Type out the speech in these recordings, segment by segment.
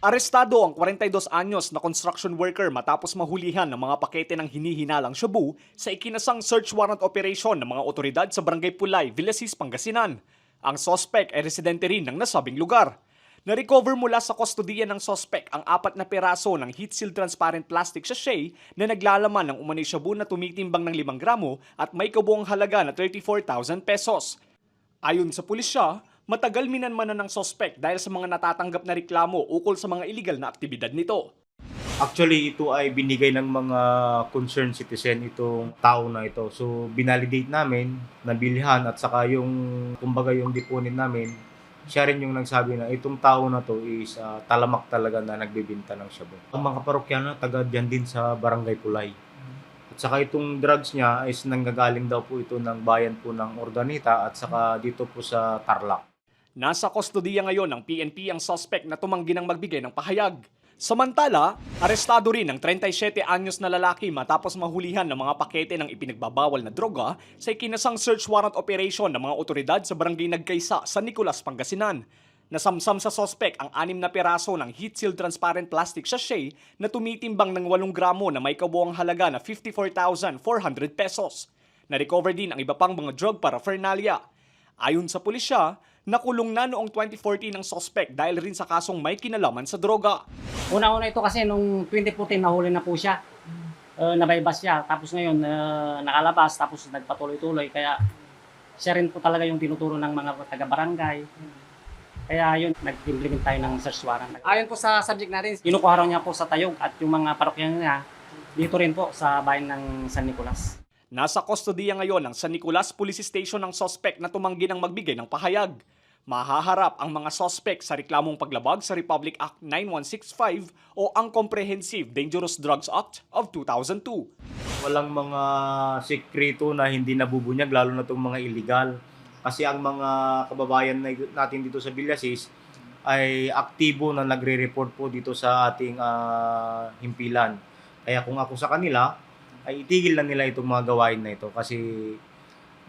Arestado ang 42 anyos na construction worker matapos mahulihan ng mga pakete ng hinihinalang shabu sa ikinasang search warrant operation ng mga otoridad sa Barangay Pulay, Villasis, Pangasinan. Ang sospek ay residente rin ng nasabing lugar. Na-recover mula sa kustodiya ng sospek ang apat na peraso ng heat-sealed transparent plastic sachet na naglalaman ng umano'y shabu na tumitimbang ng 5 gramo at may kabuang halaga na 34,000 pesos. Ayon sa pulisya, matagal minanmanan ng sospek dahil sa mga natatanggap na reklamo ukol sa mga illegal na aktibidad nito. Actually, ito ay binigay ng mga concerned citizen itong tao na ito. So, binalidate namin, nabilihan at saka yung, kumbaga yung deponin namin, siya rin yung nagsabi na itong tao na to is ah, talamak talaga na nagbibinta ng shabu. Ang mga parokyano, taga dyan din sa Barangay Pulay. At saka itong drugs niya is nanggagaling daw po ito ng bayan po ng Ordanita at saka dito po sa Tarlac. Nasa kustodiya ngayon ng PNP ang sospek na tumanggi ng magbigay ng pahayag. Samantala, arestado rin ang 37 anyos na lalaki matapos mahulihan ng mga pakete ng ipinagbabawal na droga sa ikinasang search warrant operation ng mga otoridad sa barangay Nagkaysa sa Nicolas, Pangasinan. Nasamsam sa sospek ang anim na piraso ng heat-sealed transparent plastic sachet na tumitimbang ng 8 gramo na may kabuang halaga na 54,400 pesos. Na-recover din ang iba pang mga drug paraphernalia. Ayon sa pulisya, nakulong na noong 2014 ang sospek dahil rin sa kasong may kinalaman sa droga. Una-una ito kasi nung 2014 nahuli na po siya. Uh, nabaybas siya. Tapos ngayon uh, nakalabas tapos nagpatuloy-tuloy. Kaya siya rin po talaga yung tinuturo ng mga taga-barangay. Kaya yun, nag-implement tayo ng search warrant. Ayon po sa subject natin, kinukuha raw niya po sa Tayog at yung mga parokyan niya dito rin po sa bayan ng San Nicolas. Nasa kustodiya ngayon ng San Nicolas Police Station ang sospek na tumanggi ng magbigay ng pahayag. Mahaharap ang mga sospek sa reklamong paglabag sa Republic Act 9165 o ang Comprehensive Dangerous Drugs Act of 2002. walang mga sekreto na hindi nabubunyag, lalo na itong mga illegal. Kasi ang mga kababayan na- natin dito sa Villasis ay aktibo na nagre-report po dito sa ating ah, himpilan. Kaya kung ako sa kanila, ay itigil na nila itong mga gawain na ito kasi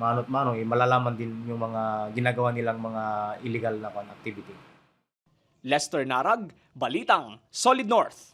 mano't mano, eh, malalaman din yung mga ginagawa nilang mga illegal na activity. Lester Narag, Balitang, Solid North.